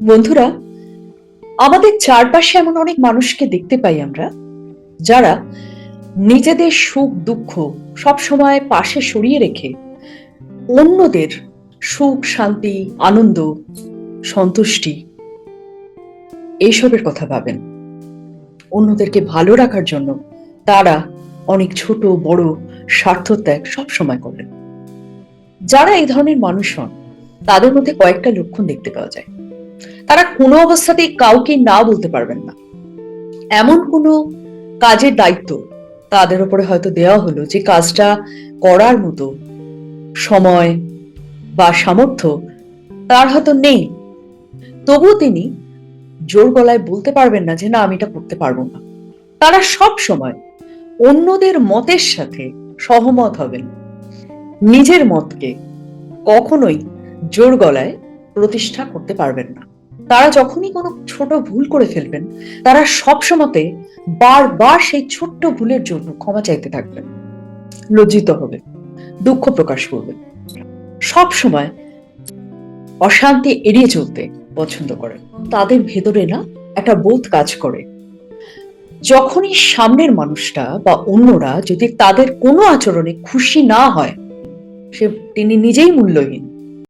বন্ধুরা, আমাদের চারপাশে এমন অনেক মানুষকে দেখতে পাই আমরা, যারা নিজেদের সুখ, দুঃখ সব সময় পাশে সরিয়ে রেখে অন্যদের সুখ, শান্তি, আনন্দ, সন্তুষ্টি এইসবের কথা ভাবেন। অন্যদেরকে ভালো রাখার জন্য তারা অনেক ছোট, বড় স্বার্থ ত্যাগ সব সময় করেন। যারা এই ধরনের মানুষ হন, তাদের মধ্যে কয়েকটা লক্ষণ দেখতে পাওয়া যায়। তারা কোনো অবস্থাতেই কাউকে না বলতে পারবেন না। এমন কোনো কাজের দায়িত্ব তাদের উপরে হয়তো দেওয়া হলো যে কাজটা করার মতো সময় বা সামর্থ্য তার হয়তো নেই। তবুও তিনি জোর গলায় বলতে পারবেন না যে, না, আমি এটা করতে পারব না। তারা সব সময় অন্যদের মতের সাথে সহমত হবেন। নিজের মতকে কখনোই জোর গলায় প্রতিষ্ঠা করতে পারবেন না। তারা যখনই কোনো ছোট ভুল করে ফেলবেন, তারা সবসময়তে বারবার সেই ছোট্ট ভুলের জন্য ক্ষমা চাইতে থাকবেন। লজ্জিত হবে দুঃখ প্রকাশ করবেন। সব সময় অশান্তি এড়িয়ে চলতে পছন্দ করে তাদের ভেতরে না একটা বোধ কাজ করে। যখনই সামনের মানুষটা বা অন্যরা যদি তাদের কোনো আচরণে খুশি না হয়, সে তিনি নিজেই মূল্যহীন।